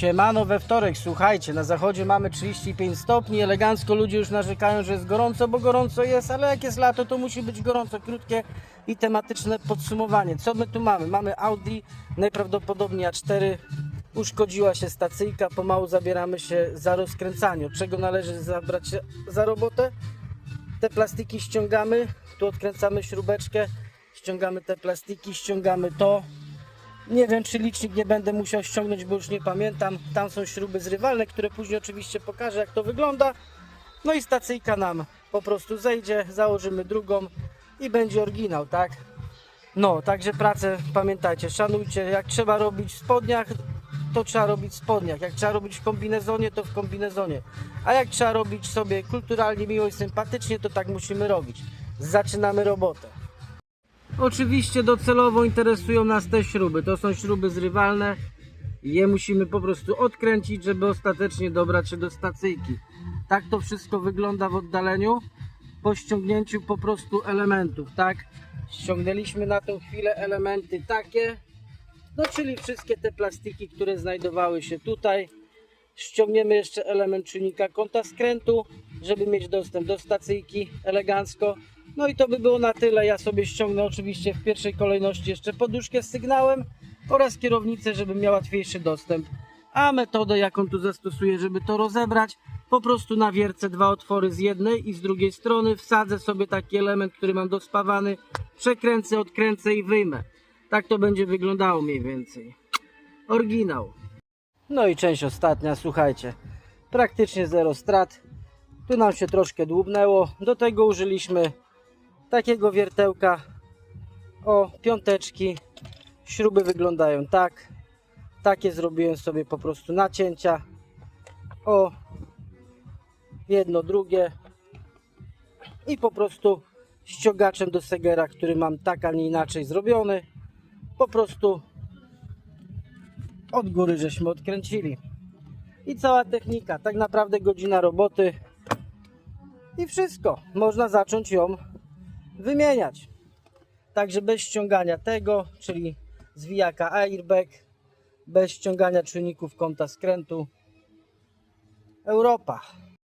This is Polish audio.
Siemano we wtorek, słuchajcie, na zachodzie mamy 35 stopni, elegancko ludzie już narzekają, że jest gorąco, bo gorąco jest, ale jak jest lato, to musi być gorąco, krótkie i tematyczne podsumowanie. Co my tu mamy? Mamy Audi, najprawdopodobniej A4, uszkodziła się stacyjka, pomału zabieramy się za rozkręcanie. Od czego należy zabrać się za robotę? Te plastiki ściągamy, tu odkręcamy śrubeczkę, ściągamy te plastiki, ściągamy to, nie wiem, czy licznik nie będę musiał ściągnąć, bo już nie pamiętam. Tam są śruby zrywalne, które później oczywiście pokażę, jak to wygląda. No i stacyjka nam po prostu zejdzie, założymy drugą i będzie oryginał, tak? No, także pracę pamiętajcie, szanujcie. Jak trzeba robić w spodniach, to trzeba robić w spodniach. Jak trzeba robić w kombinezonie, to w kombinezonie. A jak trzeba robić sobie kulturalnie, miło i sympatycznie, to tak musimy robić. Zaczynamy robotę. Oczywiście docelowo interesują nas te śruby. To są śruby zrywalne. Je musimy po prostu odkręcić, żeby ostatecznie dobrać się do stacyjki. Tak to wszystko wygląda w oddaleniu. Po ściągnięciu po prostu elementów, tak? Ściągnęliśmy na tą chwilę elementy takie. No czyli wszystkie te plastiki, które znajdowały się tutaj. Ściągniemy jeszcze element czujnika kąta skrętu, żeby mieć dostęp do stacyjki elegancko. No i to by było na tyle. Ja sobie ściągnę oczywiście w pierwszej kolejności jeszcze poduszkę z sygnałem oraz kierownicę, żeby miał łatwiejszy dostęp. A metodę jaką tu zastosuję, żeby to rozebrać, po prostu na wiercę dwa otwory z jednej i z drugiej strony wsadzę sobie taki element, który mam dospawany, przekręcę, odkręcę i wyjmę. Tak to będzie wyglądało mniej więcej. Oryginał. No i część ostatnia, słuchajcie. Praktycznie zero strat. Tu nam się troszkę dłubnęło. Do tego użyliśmy takiego wiertełka. O, piąteczki. Śruby wyglądają tak. Takie zrobiłem sobie po prostu nacięcia. O, jedno, drugie. I po prostu ściągaczem do segera, który mam tak, a nie inaczej zrobiony. Po prostu od góry żeśmy odkręcili. I cała technika, tak naprawdę godzina roboty i wszystko. Można zacząć ją wymieniać. Także bez ściągania tego, czyli zwijaka airbag, bez ściągania czujników kąta skrętu. Europa.